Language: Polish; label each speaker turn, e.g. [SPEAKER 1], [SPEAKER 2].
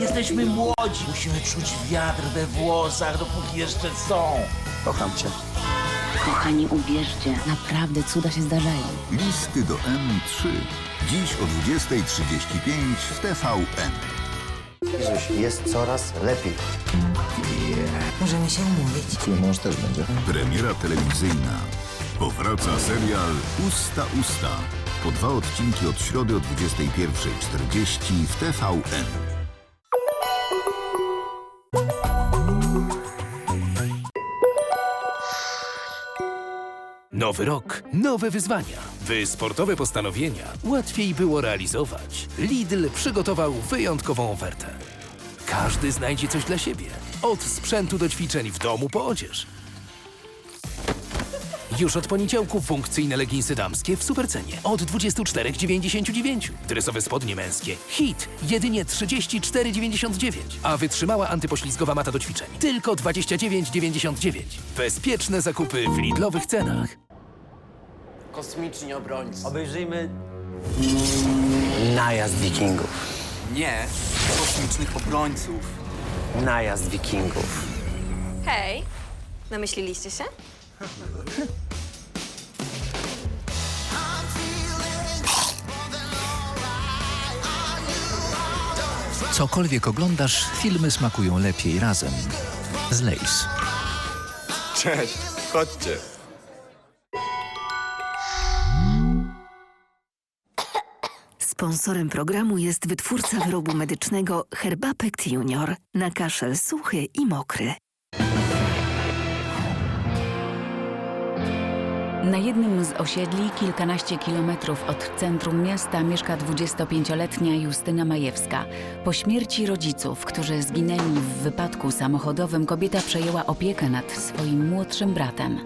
[SPEAKER 1] Jesteśmy młodzi, musimy czuć wiatr we włosach, dopóki jeszcze są.
[SPEAKER 2] Kocham cię.
[SPEAKER 3] Kochani, uwierzcie, naprawdę cuda się zdarzają.
[SPEAKER 4] Listy do M3. Dziś o 20.35 w TVN.
[SPEAKER 2] Jezus, jest coraz lepiej.
[SPEAKER 5] Możemy się umówić.
[SPEAKER 2] Twój mąż też będzie.
[SPEAKER 4] Premiera telewizyjna Powraca serial Usta Usta. Po dwa odcinki od środy o 21.40 w TVN.
[SPEAKER 6] Nowy rok, nowe wyzwania. By sportowe postanowienia łatwiej było realizować, Lidl przygotował wyjątkową ofertę. Każdy znajdzie coś dla siebie. Od sprzętu do ćwiczeń w domu po odzież. Już od poniedziałku funkcyjne leginsy damskie w supercenie od 24,99. Dresowe spodnie męskie hit jedynie 34,99. A wytrzymała antypoślizgowa mata do ćwiczeń tylko 29,99. Bezpieczne zakupy w Lidlowych cenach.
[SPEAKER 7] Kosmiczni obrońcy.
[SPEAKER 2] Obejrzyjmy najazd wikingów.
[SPEAKER 7] Nie, kosmicznych obrońców.
[SPEAKER 2] Najazd wikingów.
[SPEAKER 8] Hej, namyśliliście się?
[SPEAKER 9] Cokolwiek oglądasz, filmy smakują lepiej razem. Z Lays.
[SPEAKER 7] Cześć, chodźcie.
[SPEAKER 5] Sponsorem programu jest wytwórca wyrobu medycznego Herbapekt Junior na kaszel suchy i mokry.
[SPEAKER 3] Na jednym z osiedli, kilkanaście kilometrów od centrum miasta, mieszka 25-letnia Justyna Majewska. Po śmierci rodziców, którzy zginęli w wypadku samochodowym, kobieta przejęła opiekę nad swoim młodszym bratem.